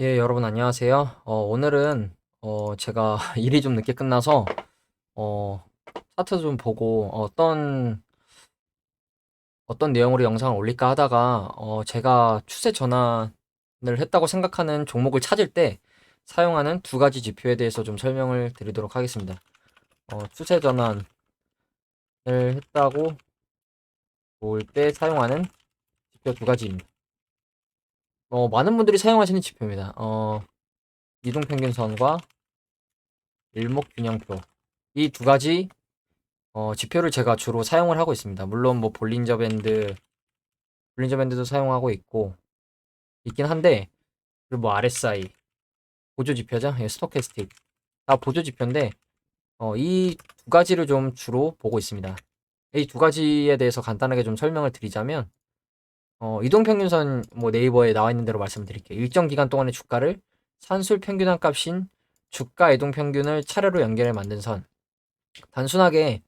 예, 여러분 안녕하세요. 어, 오늘은 어, 제가 일이 좀 늦게 끝나서 어, 차트 좀 보고 어떤 어떤 내용으로 영상을 올릴까 하다가 어, 제가 추세 전환을 했다고 생각하는 종목을 찾을 때 사용하는 두 가지 지표에 대해서 좀 설명을 드리도록 하겠습니다. 어, 추세 전환을 했다고 볼 때 사용하는 지표 두 가지입니다. 어, 많은 분들이 사용하시는 지표입니다. 어, 이동 평균선과 일목균형표 이 두 가지 어, 지표를 제가 주로 사용을 하고 있습니다. 물론 뭐 볼린저 밴드 볼린저 밴드도 사용하고 있고 있긴 한데 그리고 뭐 RSI 보조 지표죠. 예, 스토캐스틱 다 보조 지표인데 어, 이 두 가지를 좀 주로 보고 있습니다. 이 두 가지에 대해서 간단하게 좀 설명을 드리자면 어, 이동평균선 뭐 네이버에 나와 있는 대로 말씀드릴게요. 일정 기간 동안의 주가를 산술 평균한 값인 주가 이동 평균을 차례로 연결해 만든 선. 단순하게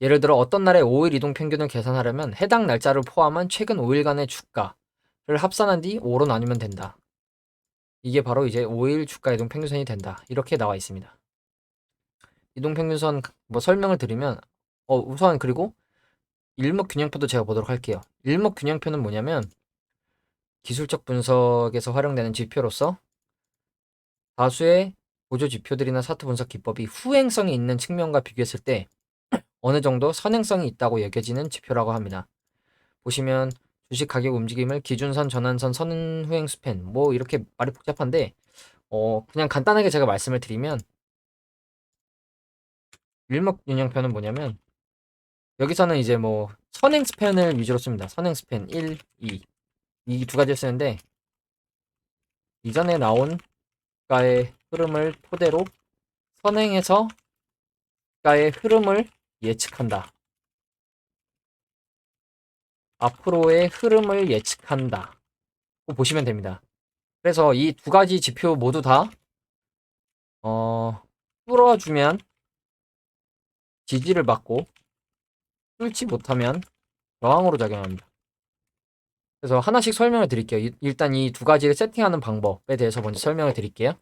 예를 들어 어떤 날의 5일 이동 평균을 계산하려면 해당 날짜를 포함한 최근 5일간의 주가를 합산한 뒤 5로 나누면 된다. 이게 바로 이제 5일 주가 이동 평균선이 된다. 이렇게 나와 있습니다. 이동 평균선 뭐 설명을 드리면 어, 우선 그리고 일목균형표도 제가 보도록 할게요. 일목균형표는 뭐냐면 기술적 분석에서 활용되는 지표로서 다수의 보조 지표들이나 사트 분석 기법이 후행성이 있는 측면과 비교했을 때 어느 정도 선행성이 있다고 여겨지는 지표라고 합니다. 보시면 주식 가격 움직임을 기준선, 전환선, 선후행 스팬 뭐 이렇게 말이 복잡한데 어 그냥 간단하게 제가 말씀을 드리면 일목균형표는 뭐냐면 여기서는 이제 뭐 선행 스팬을 위주로 씁니다. 선행 스팬 1, 2. 이 두 가지를 쓰는데 이전에 나온 가의 흐름을 토대로 선행해서 가의 흐름을 예측한다. 앞으로의 흐름을 예측한다. 보시면 됩니다. 그래서 이 두 가지 지표 모두 다 어, 뚫어주면 지지를 받고 뚫지 못하면 저항으로 작용합니다. 그래서 하나씩 설명을 드릴게요. 일단 이 두 가지를 세팅하는 방법에 대해서 먼저 설명을 드릴게요.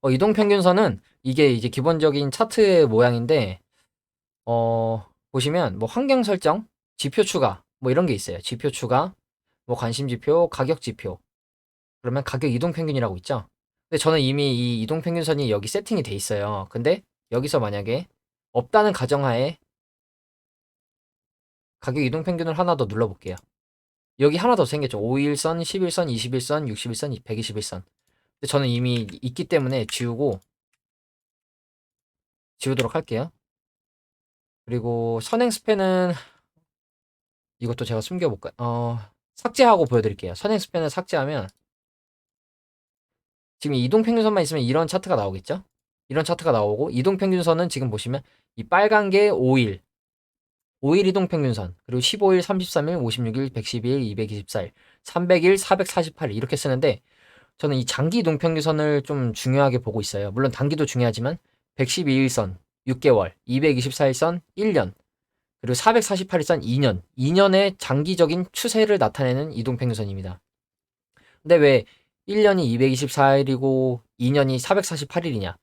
어, 이동 평균선은 이게 이제 기본적인 차트의 모양인데, 어, 보시면 뭐 환경 설정, 지표 추가, 뭐 이런 게 있어요. 지표 추가, 뭐 관심 지표, 가격 지표. 그러면 가격 이동 평균이라고 있죠. 근데 저는 이미 이 이동 평균선이 여기 세팅이 돼 있어요. 근데 여기서 만약에 없다는 가정하에 가격 이동 평균을 하나 더 눌러볼게요. 여기 하나 더 생겼죠. 5일선, 11선, 21선, 61선, 121선. 근데 저는 이미 있기 때문에 지우고 지우도록 할게요. 그리고 선행 스팬은 이것도 제가 숨겨볼까요? 어, 삭제하고 보여드릴게요. 선행 스팬을 삭제하면 지금 이동 평균선만 있으면 이런 차트가 나오겠죠? 이런 차트가 나오고 이동 평균선은 지금 보시면 이 빨간 게 5일 5일 이동평균선 그리고 15일, 33일, 56일, 112일, 224일, 300일, 448일 이렇게 쓰는데 저는 이 장기 이동평균선을 좀 중요하게 보고 있어요. 물론 단기도 중요하지만 112일선 6개월, 224일선 1년, 그리고 448일선 2년, 2년의 장기적인 추세를 나타내는 이동평균선입니다. 근데 왜 1년이 224일이고 2년이 448일이냐?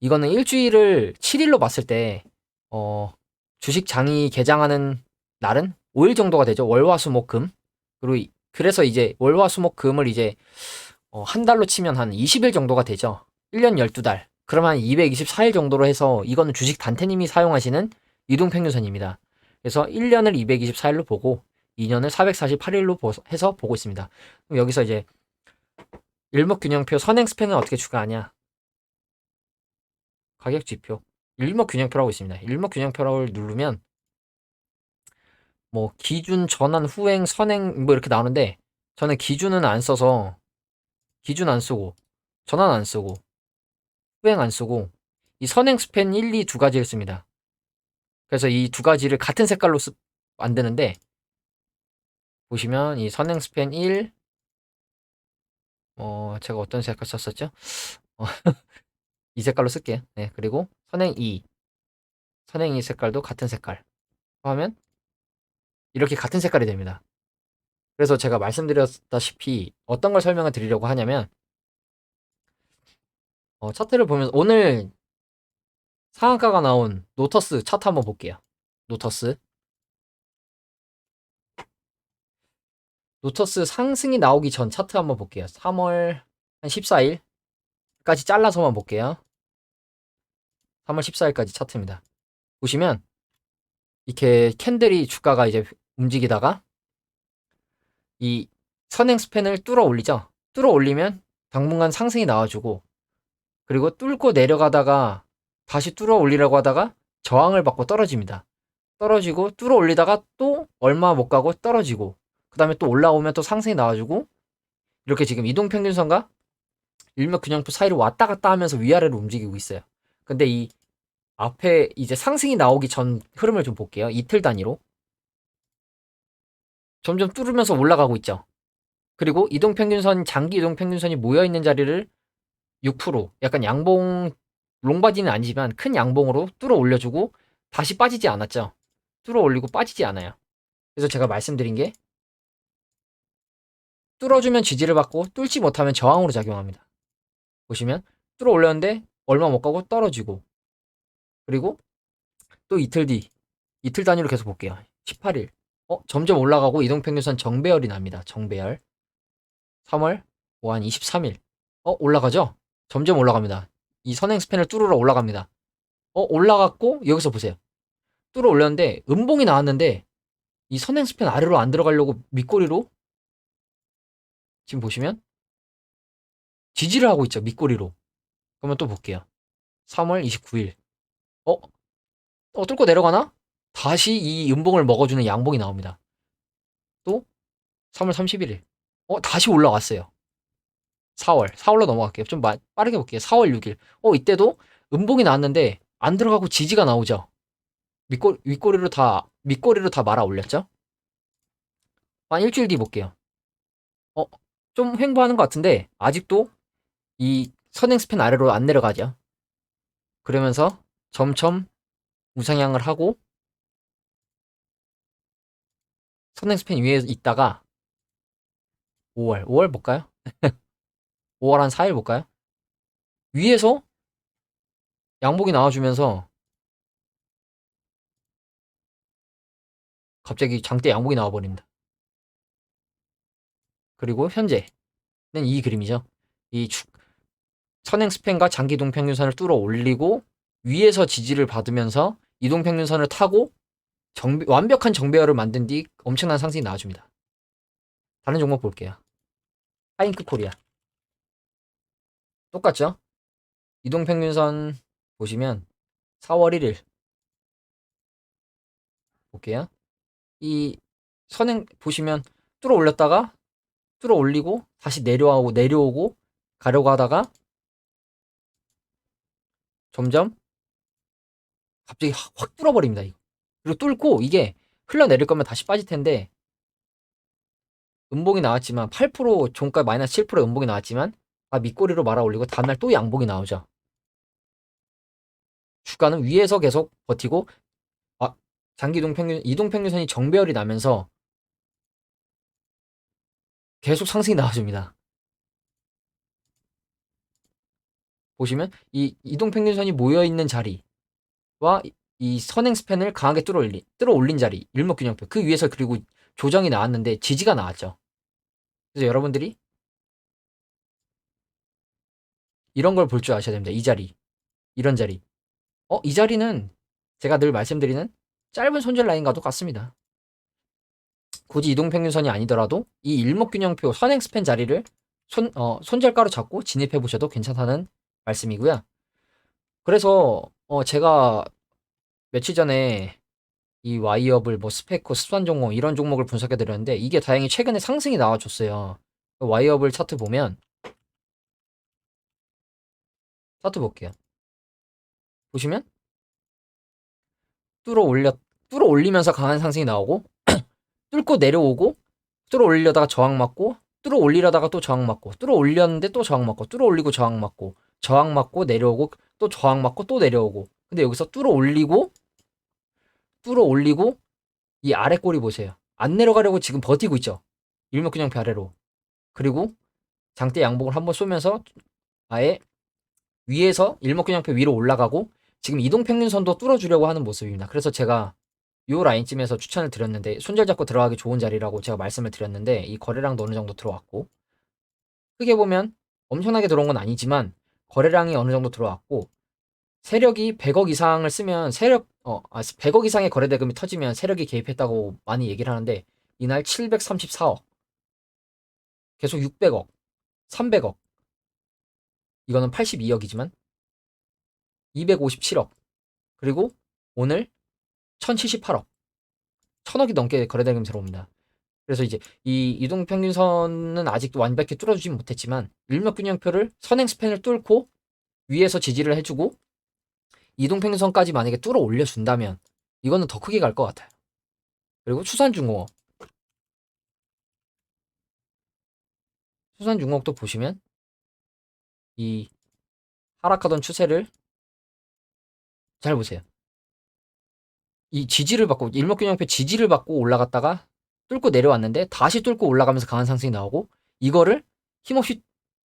이거는 일주일을 7일로 봤을 때, 어, 주식 장이 개장하는 날은 5일 정도가 되죠. 월화수목금. 그리고 그래서 이제 월화수목금을 이제 어, 한 달로 치면 한 20일 정도가 되죠. 1년 12달. 그러면 224일 정도로 해서 이거는 주식 단태님이 사용하시는 이동 평균선입니다. 그래서 1년을 224일로 보고 2년을 448일로 해서 보고 있습니다. 그럼 여기서 이제 일목균형표 선행 스팬은 어떻게 추가하냐? 가격 지표. 일목균형표라고 있습니다. 일목균형표를 누르면 뭐 기준, 전환, 후행, 선행 뭐 이렇게 나오는데 저는 기준은 안 써서 기준 안 쓰고 전환 안 쓰고 후행 안 쓰고 이 선행 스팬 1, 2 두 가지를 씁니다. 그래서 이 두 가지를 같은 색깔로 쓰, 만드는데 보시면 이 선행 스팬 1, 어, 제가 어떤 색깔 썼었죠? 어, 이 색깔로 쓸게요. 네, 그리고 선행 2. 선행 2 색깔도 같은 색깔. 하면 이렇게 같은 색깔이 됩니다. 그래서 제가 말씀드렸다시피 어떤 걸 설명을 드리려고 하냐면 어, 차트를 보면서 오늘 상한가가 나온 노터스 차트 한번 볼게요. 노터스. 노터스 상승이 나오기 전 차트 한번 볼게요. 3월 한 14일까지 잘라서만 볼게요. 3월 14일까지 차트입니다. 보시면 이렇게 캔들이 주가가 이제 움직이다가 이 선행 스팬을 뚫어 올리죠. 뚫어 올리면 당분간 상승이 나와주고 그리고 뚫고 내려가다가 다시 뚫어 올리려고 하다가 저항을 받고 떨어집니다. 떨어지고 뚫어 올리다가 또 얼마 못 가고 떨어지고 그 다음에 또 올라오면 또 상승이 나와주고 이렇게 지금 이동평균선과 일맥균형표 사이를 왔다 갔다 하면서 위아래로 움직이고 있어요. 근데 이 앞에 이제 상승이 나오기 전 흐름을 좀 볼게요. 이틀 단위로. 점점 뚫으면서 올라가고 있죠. 그리고 이동평균선, 장기 이동평균선이 모여있는 자리를 6% 약간 양봉, 롱바디는 아니지만 큰 양봉으로 뚫어 올려주고 다시 빠지지 않았죠. 뚫어 올리고 빠지지 않아요. 그래서 제가 말씀드린 게 뚫어주면 지지를 받고 뚫지 못하면 저항으로 작용합니다. 보시면 뚫어 올렸는데 얼마 못 가고 떨어지고 그리고 또 이틀 뒤 이틀 단위로 계속 볼게요. 18일 어 점점 올라가고 이동평균선 정배열이 납니다. 정배열 3월 5한 23일 어 올라가죠? 점점 올라갑니다. 이 선행 스팬을 뚫으러 올라갑니다. 어 올라갔고 여기서 보세요. 뚫어 올렸는데 음봉이 나왔는데 이 선행 스팬 아래로 안 들어가려고 밑꼬리로 지금 보시면 지지를 하고 있죠. 밑꼬리로. 그러면 또 볼게요. 3월 29일. 어? 어, 뚫고 내려가나? 다시 이 음봉을 먹어주는 양봉이 나옵니다. 또 3월 31일. 어, 다시 올라왔어요. 4월. 4월로 넘어갈게요. 좀 마, 빠르게 볼게요. 4월 6일. 어, 이때도 음봉이 나왔는데 안 들어가고 지지가 나오죠. 밑꼬리, 윗꼬리로 다, 밑꼬리로 다 말아 올렸죠? 한 일주일 뒤 볼게요. 어, 좀 횡보하는 것 같은데, 아직도 이 선행 스팬 아래로 안 내려가죠. 그러면서 점점 우상향을 하고 선행 스팬 위에 있다가 5월, 5월 볼까요? 5월 한 4일 볼까요? 위에서 양복이 나와주면서 갑자기 장대 양복이 나와버립니다. 그리고 현재는 이 그림이죠. 이 주, 선행 스팬과 장기 동평균선을 뚫어 올리고 위에서 지지를 받으면서 이동평균선을 타고 정비, 완벽한 정배열을 만든 뒤 엄청난 상승이 나와줍니다. 다른 종목 볼게요. 하잉크 코리아. 똑같죠? 이동평균선 보시면 4월 1일 볼게요. 이 선행 보시면 뚫어 올렸다가 뚫어 올리고 다시 내려오고 내려오고 가려고 하다가 점점 갑자기 확, 확 뚫어버립니다. 이거. 그리고 뚫고 이게 흘러내릴 거면 다시 빠질 텐데 음봉이 나왔지만 8% 종가 마이너스 7% 음봉이 나왔지만 아 밑꼬리로 말아 올리고 다음날 또 양봉이 나오죠. 주가는 위에서 계속 버티고 아 장기 이동평균 이동평균선이 정배열이 나면서 계속 상승이 나와줍니다. 보시면 이 이동평균선이 모여있는 자리와 이 선행 스팬을 강하게 뚫어 올린, 뚫어 올린 자리 일목균형표 그 위에서 그리고 조정이 나왔는데 지지가 나왔죠. 그래서 여러분들이 이런 걸 볼 줄 아셔야 됩니다. 이 자리, 이런 자리. 어, 이 자리는 제가 늘 말씀드리는 짧은 손절 라인과도 같습니다. 굳이 이동평균선이 아니더라도 이 일목균형표 선행 스팬 자리를 손, 어, 손절가로 잡고 진입해 보셔도 괜찮다는 말씀이고요. 그래서 어, 제가 며칠 전에 이 와이어블, 뭐 스페코, 습산 종목 이런 종목을 분석해 드렸는데 이게 다행히 최근에 상승이 나와줬어요. 와이어블 차트 보면 차트 볼게요. 보시면 뚫어 올려 뚫어 올리면서 강한 상승이 나오고 뚫고 내려오고 뚫어 올리려다가 저항 맞고 뚫어 올리려다가 또 저항 맞고 뚫어 올렸는데 또 저항 맞고 뚫어 올리고 저항 맞고 저항 맞고 내려오고 또 저항 맞고 또 내려오고. 근데 여기서 뚫어 올리고 뚫어 올리고 이 아래 꼬리 보세요. 안 내려가려고 지금 버티고 있죠? 일목균형표 아래로. 그리고 장대 양봉을 한번 쏘면서 아예 위에서 일목균형표 위로 올라가고 지금 이동평균선도 뚫어주려고 하는 모습입니다. 그래서 제가 요 라인쯤에서 추천을 드렸는데 손절 잡고 들어가기 좋은 자리라고 제가 말씀을 드렸는데 이 거래량도 어느 정도 들어왔고. 크게 보면 엄청나게 들어온 건 아니지만 거래량이 어느 정도 들어왔고 세력이 100억 이상을 쓰면 세력 어 아, 100억 이상의 거래 대금이 터지면 세력이 개입했다고 많이 얘기를 하는데 이날 734억 계속 600억 300억 이거는 82억이지만 257억 그리고 오늘 1078억 1000억이 넘게 거래 대금이 들어옵니다. 그래서 이제 이 이동 평균선은 아직도 완벽히 뚫어주지 못했지만 일목 균형표를 선행 스팬을 뚫고 위에서 지지를 해주고 이동 평균선까지 만약에 뚫어 올려준다면 이거는 더 크게 갈 것 같아요. 그리고 추산중공업 추산중공업도 보시면 이 하락하던 추세를 잘 보세요. 이 지지를 받고 일목균형표 지지를 받고 올라갔다가 뚫고 내려왔는데 다시 뚫고 올라가면서 강한 상승이 나오고 이거를 힘없이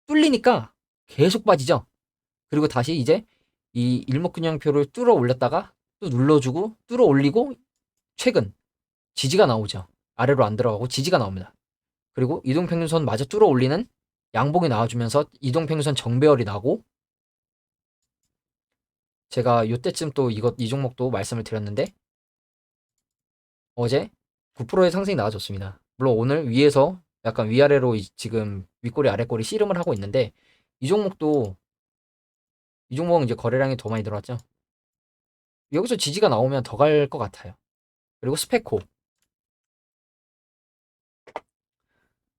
뚫리니까 계속 빠지죠. 그리고 다시 이제 이 일목균형표를 뚫어 올렸다가 또 눌러주고 뚫어 올리고 최근 지지가 나오죠. 아래로 안 들어가고 지지가 나옵니다. 그리고 이동평균선 마저 뚫어 올리는 양봉이 나와주면서 이동평균선 정배열이 나고 제가 요때쯤 또 이것 이 종목도 말씀을 드렸는데 어제 9%의 상승이 나와줬습니다. 물론 오늘 위에서 약간 위아래로 이- 지금 윗꼬리 아랫꼬리 씨름을 하고 있는데 이 종목도 이 종목은 이제 거래량이 더 많이 들어왔죠. 여기서 지지가 나오면 더 갈 것 같아요. 그리고 스페코.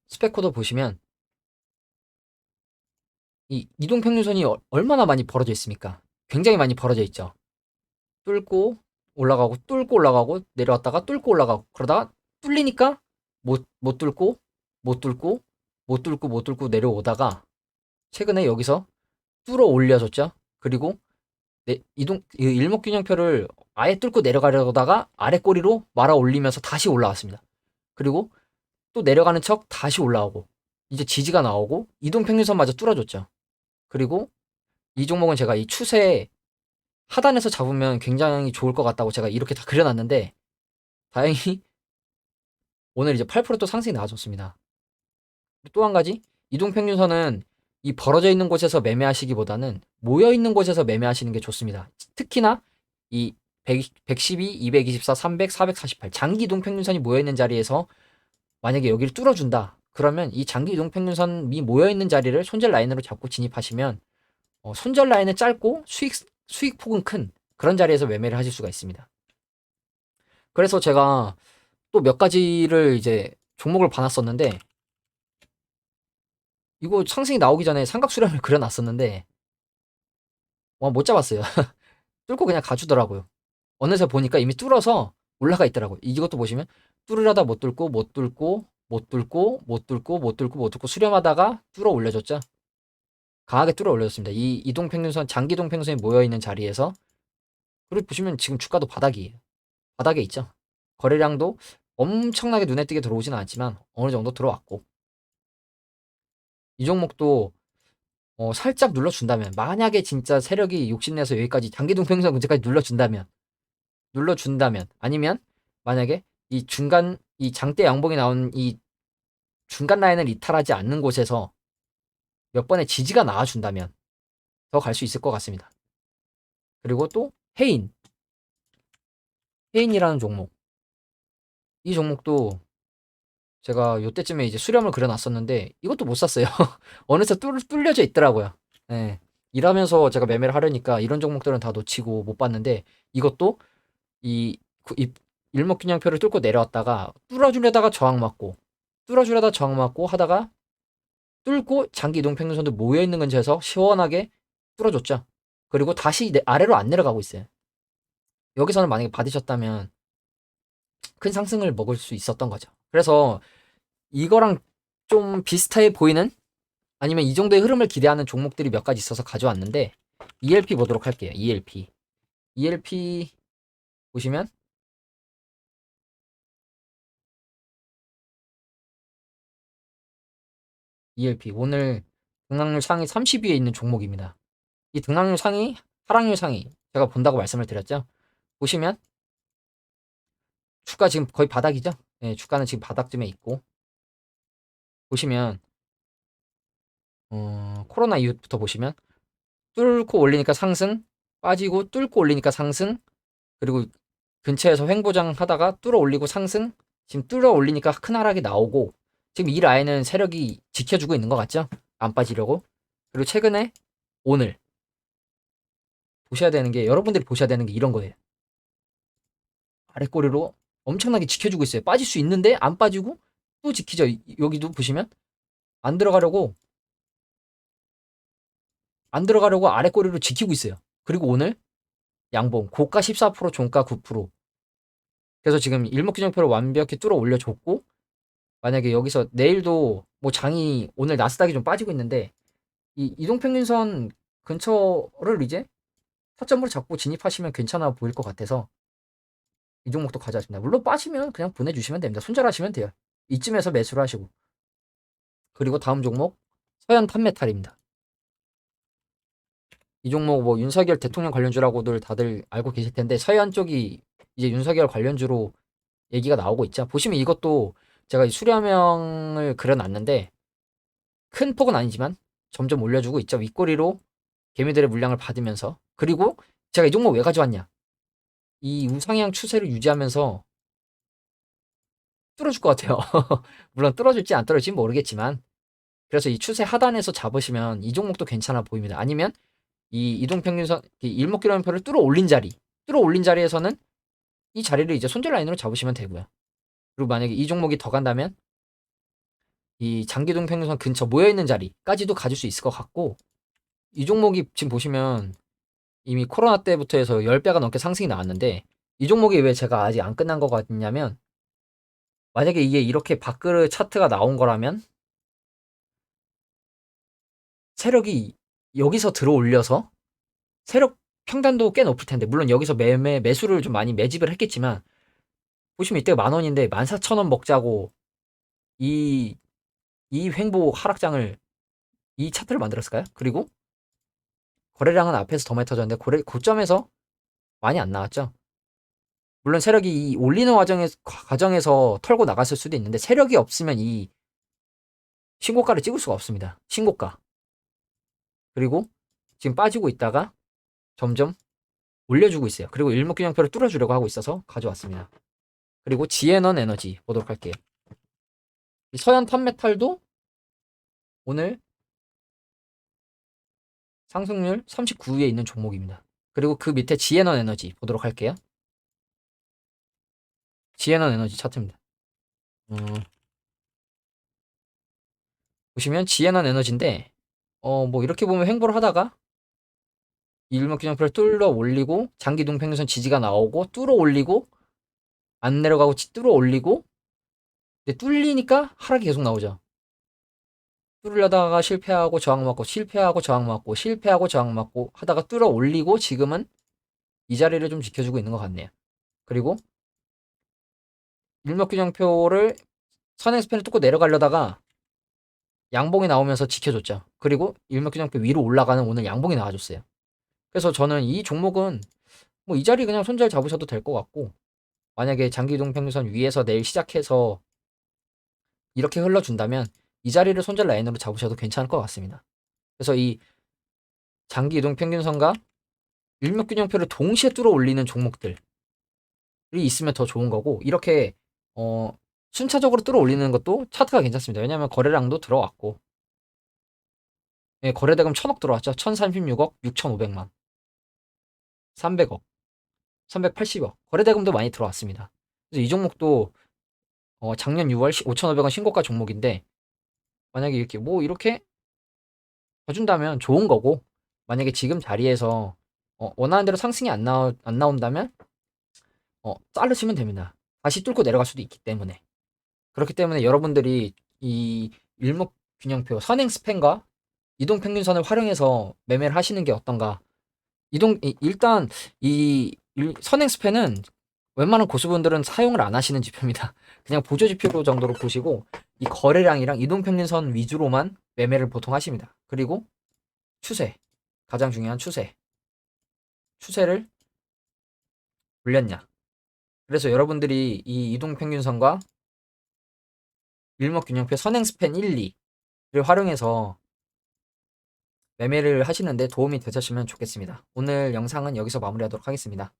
스페코도 보시면 이 이동평균선이 어- 얼마나 많이 벌어져 있습니까? 굉장히 많이 벌어져 있죠. 뚫고 올라가고 뚫고 올라가고 내려왔다가 뚫고 올라가고 그러다가 뚫리니까 못, 못 뚫고 못 뚫고 못 뚫고 못 뚫고 내려오다가 최근에 여기서 뚫어 올려줬죠. 그리고 네, 이동 이 일목균형표를 아예 뚫고 내려가려다가 아래 꼬리로 말아 올리면서 다시 올라왔습니다. 그리고 또 내려가는 척 다시 올라오고 이제 지지가 나오고 이동평균선마저 뚫어줬죠. 그리고 이 종목은 제가 이 추세 하단에서 잡으면 굉장히 좋을 것 같다고 제가 이렇게 다 그려놨는데 다행히 오늘 이제 8%또 상승이 나와줬습니다. 또 한 가지 이동평균선은 이 벌어져 있는 곳에서 매매하시기보다는 모여 있는 곳에서 매매하시는 게 좋습니다. 특히나 이 100, 112, 224, 300, 448 장기 이동 평균선이 모여 있는 자리에서 만약에 여기를 뚫어 준다. 그러면 이 장기 이동 평균선이 모여 있는 자리를 손절 라인으로 잡고 진입하시면 어, 손절 라인은 짧고 수익 수익 폭은 큰 그런 자리에서 매매를 하실 수가 있습니다. 그래서 제가 또 몇 가지를 이제 종목을 봐놨었는데 이거 상승이 나오기 전에 삼각 수렴을 그려놨었는데 와 못 잡았어요. 뚫고 그냥 가주더라고요. 어느새 보니까 이미 뚫어서 올라가 있더라고요. 이것도 보시면 뚫으려다 못 뚫고 못 뚫고 못 뚫고 못 뚫고 못 뚫고 못 뚫고 수렴하다가 뚫어 올려줬죠. 강하게 뚫어 올려줬습니다. 이 이동평균선 장기 이동평균선이 모여 있는 자리에서 그리고 보시면 지금 주가도 바닥이에요. 바닥에 있죠. 거래량도 엄청나게 눈에 띄게 들어오지는 않지만 어느 정도 들어왔고 이 종목도 어, 살짝 눌러준다면 만약에 진짜 세력이 욕심내서 여기까지 장기동 평균선 근처까지 눌러준다면 눌러준다면 아니면 만약에 이 중간 이 장대 양봉이 나온 이 중간 라인을 이탈하지 않는 곳에서 몇 번의 지지가 나와준다면 더 갈 수 있을 것 같습니다. 그리고 또 해인 해인이라는 종목 이 종목도 제가 요때쯤에 이제 수렴을 그려놨었는데 이것도 못 샀어요. 어느새 뚫, 뚫려져 있더라고요. 예. 일하면서 제가 매매를 하려니까 이런 종목들은 다 놓치고 못 봤는데 이것도 이, 구- 이 일목균형표를 뚫고 내려왔다가 뚫어주려다가 저항 맞고 뚫어주려다 저항 맞고 하다가 뚫고 장기 이동 평균선도 모여 있는 근처에서 시원하게 뚫어줬죠. 그리고 다시 내- 아래로 안 내려가고 있어요. 여기서는 만약에 받으셨다면 큰 상승을 먹을 수 있었던 거죠. 그래서 이거랑 좀 비슷해 보이는 아니면 이 정도의 흐름을 기대하는 종목들이 몇 가지 있어서 가져왔는데 ELP 보도록 할게요. ELP. ELP 보시면 ELP 오늘 등락률 상위 30위에 있는 종목입니다. 이 등락률 상위, 하락률 상위 제가 본다고 말씀을 드렸죠. 보시면 주가 지금 거의 바닥이죠. 네, 주가는 지금 바닥쯤에 있고 보시면 어, 코로나 이후부터 보시면 뚫고 올리니까 상승, 빠지고 뚫고 올리니까 상승, 그리고 근처에서 횡보장 하다가 뚫어 올리고 상승, 지금 뚫어 올리니까 큰 하락이 나오고 지금 이 라인은 세력이 지켜주고 있는 것 같죠? 안 빠지려고. 그리고 최근에 오늘 보셔야 되는 게 여러분들이 보셔야 되는 게 이런 거예요. 아랫꼬리로 엄청나게 지켜주고 있어요. 빠질 수 있는데 안 빠지고 또 지키죠. 이- 여기도 보시면 안 들어가려고 안 들어가려고 아랫꼬리로 지키고 있어요. 그리고 오늘 양봉 고가 14% 종가 9% 그래서 지금 일목균형표를 완벽히 뚫어 올려줬고 만약에 여기서 내일도 뭐 장이 오늘 나스닥이 좀 빠지고 있는데 이 이동평균선 근처를 이제 타점으로 잡고 진입하시면 괜찮아 보일 것 같아서 이 종목도 가져왔습니다. 물론 빠지면 그냥 보내주시면 됩니다. 손절하시면 돼요. 이쯤에서 매수를 하시고 그리고 다음 종목 서현 탄메탈입니다. 이 종목 뭐 윤석열 대통령 관련주라고들 다들 알고 계실 텐데 서현 쪽이 이제 윤석열 관련주로 얘기가 나오고 있죠. 보시면 이것도 제가 이 수렴형을 그려놨는데 큰 폭은 아니지만 점점 올려주고 있죠. 윗꼬리로 개미들의 물량을 받으면서 그리고 제가 이 종목 왜 가져왔냐? 이 우상향 추세를 유지하면서 뚫어줄 것 같아요. 물론 뚫어줄지 안 뚫어질지 모르겠지만 그래서 이 추세 하단에서 잡으시면 이 종목도 괜찮아 보입니다. 아니면 이 이동평균선 이 일목기론표를 뚫어 올린 자리 뚫어 올린 자리에서는 이 자리를 이제 손절 라인으로 잡으시면 되고요. 그리고 만약에 이 종목이 더 간다면 이 장기동 평균선 근처 모여 있는 자리까지도 가질 수 있을 것 같고 이 종목이 지금 보시면 이미 코로나 때부터 해서 10배가 넘게 상승이 나왔는데 이 종목이 왜 제가 아직 안 끝난 것 같냐면 만약에 이게 이렇게 밥그릇 차트가 나온 거라면 세력이 여기서 들어 올려서 세력 평단도 꽤 높을 텐데 물론 여기서 매매 매수를 좀 많이 매집을 했겠지만 보시면 이때가 만 원인데 만 사천 원 먹자고 이 이 횡보 하락장을 이 차트를 만들었을까요? 그리고 거래량은 앞에서 더 많이 터졌는데 고래, 고점에서 많이 안 나왔죠. 물론 세력이 이 올리는 과정에, 과정에서 털고 나갔을 수도 있는데 세력이 없으면 이 신고가를 찍을 수가 없습니다. 신고가. 그리고 지금 빠지고 있다가 점점 올려주고 있어요. 그리고 일목균형표를 뚫어주려고 하고 있어서 가져왔습니다. 그리고 지에넌 에너지 보도록 할게요. 이 서현 탄메탈도 오늘 상승률 39위에 있는 종목입니다. 그리고 그 밑에 지에넌 에너지 보도록 할게요. 지에넌 에너지 차트입니다. 어, 보시면 지에넌 에너지인데 어 뭐 이렇게 보면 횡보를 하다가 일목균형표를 뚫어 올리고 장기 동 평균선 지지가 나오고 뚫어 올리고 안 내려가고 치- 뚫어 올리고 근데 뚫리니까 하락이 계속 나오죠. 뚫으려다가 실패하고 저항 맞고 실패하고 저항 맞고 실패하고 저항 맞고 하다가 뚫어 올리고 지금은 이 자리를 좀 지켜주고 있는 것 같네요. 그리고 일목균형표를 선행 스팬을 뚫고 내려가려다가 양봉이 나오면서 지켜줬죠. 그리고 일목균형표 위로 올라가는 오늘 양봉이 나와줬어요. 그래서 저는 이 종목은 뭐 이 자리 그냥 손절 잡으셔도 될 것 같고 만약에 장기동 평균선 위에서 내일 시작해서 이렇게 흘러준다면 이 자리를 손절 라인으로 잡으셔도 괜찮을 것 같습니다. 그래서 이 장기 이동 평균선과 일목 균형표를 동시에 뚫어 올리는 종목들이 있으면 더 좋은 거고 이렇게 어 순차적으로 뚫어 올리는 것도 차트가 괜찮습니다. 왜냐하면 거래량도 들어왔고 예, 거래대금 1000억 들어왔죠. 1036억 6500만 300억 380억 거래대금도 많이 들어왔습니다. 그래서 이 종목도 어, 작년 6월 5,500원 신고가 종목인데 만약에 이렇게 뭐 이렇게 해준다면 좋은 거고 만약에 지금 자리에서 어, 원하는 대로 상승이 안, 나오, 안 나온다면 어, 자르시면 됩니다. 다시 뚫고 내려갈 수도 있기 때문에 그렇기 때문에 여러분들이 이 일목균형표 선행 스팬과 이동 평균선을 활용해서 매매를 하시는 게 어떤가 이동 이- 일단 이 일- 선행 스팬은 웬만한 고수분들은 사용을 안 하시는 지표입니다. 그냥 보조 지표 정도로 보시고 이 거래량이랑 이동 평균선 위주로만 매매를 보통 하십니다. 그리고 추세 가장 중요한 추세 추세를 올렸냐 그래서 여러분들이 이 이동 평균선과 일목균형표 선행 스팬 1, 2를 활용해서 매매를 하시는데 도움이 되셨으면 좋겠습니다. 오늘 영상은 여기서 마무리하도록 하겠습니다.